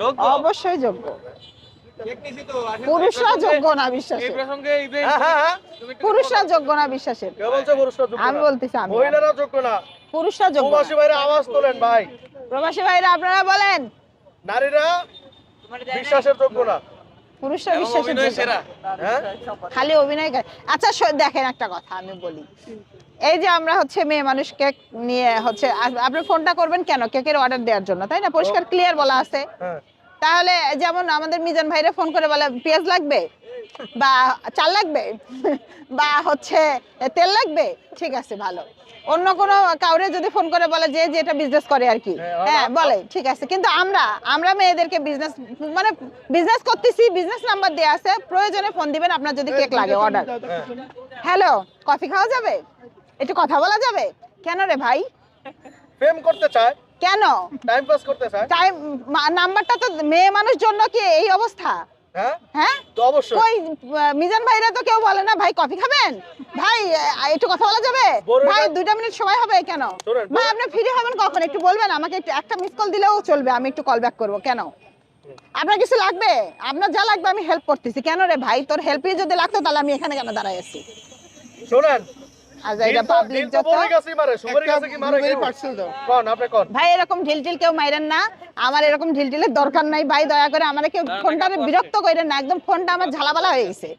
যোগ্য? অবশ্যই যোগ্য। পুরুষরা যোগ্য না এই বিশ্বাসের প্রসঙ্গে এই যে তুমি একটু পুরুষরা যোগ্য না বিশ্বাসের। কে বলছে পুরুষরা যোগ্য আমি বলতেছি আমি। মহিলারা যোগ্য না। পুরুষরা যোগ্য প্রবাসী ভাইরা আওয়াজ তোলেন ভাই। প্রবাসী ভাইরা আপনারা বলেন। নারীরা বিশ্বাসের যোগ্য না। পুরুষরা বিশ্বাসের যোগ্য সেরা। না। হ্যাঁ? খালি অভিনয় করে আচ্ছা দেখেন একটা কথা আমি বলি। এই যে আমরা হচ্ছে মেয়ে মানুষ কেক নিয়ে হচ্ছে আপনি ফোনটা করবেন কেন? কেকের অর্ডার দেওয়ার জন্য তাই না? পরিষ্কার ক্লিয়ার বলা আছে। হ্যাঁ। তাহলে যেমন আমাদের মিজান ভাইরা ফোন করে বলে পেঁয়াজ লাগবে? বা চাল লাগবে? বা হচ্ছে তেল লাগবে? ঠিক আছে ভালো। অন্য কোনো কাউরে যদি ফোন করে বলে যে যেটা বিজনেস করে আর কি। হ্যাঁ, হ্যাঁ বলে ঠিক আছে। কিন্তু আমরা আমরা মেয়েদেরকে বিজনেস মানে বিজনেস করতেছি বিজনেস নাম্বার দেওয়া আছে প্রয়োজনে ফোন দিবেন আপনার যদি কেক লাগে অর্ডার হ্যাঁ। হ্যালো কফি খাওয়া যাবে? একটু কথা বলা যাবে? কেন রে ভাই? প্রেম করতে চায়। কেন? টাইম পাস করতে চায়। টাইম নাম্বারটা তো মেয়ে মানুষ জন্য কি এই অবস্থা? হ্যাঁ? হ্যাঁ? তো অবশ্যই। কই মিজান ভাইরা তো কেউ বলে না ভাই কফি খাবেন? ভাই একটু কথা বলা যাবে? ভাই দুইটা মিনিট সময় হবে কেন? ভাই আপনি ফ্রি হবেন কখন? একটু বলবেন আমাকে একটু একটা মিস কল দিলেও চলবে আমি একটু কল ব্যাক করব কেন? আপনার কিছু লাগবে? আপনার যা লাগবে আমি হেল্প করতেছি। কেন রে ভাই? তোর হেল্পই যদি লাগতো তাহলে আমি এখানে কেন দাঁড়াই আছি? শোনেন আর এটা পাবলিক যত ভাই এরকম ঢিল ঢিল কেউ মাইরেন না। আমার এরকম ঢিল ঢিলের দরকার নাই ভাই দয়া করে আমার কেউ ফোনটা বিরক্ত করেন না। একদম ফোনটা আমার ঝালাবালা হয়ে গেছে।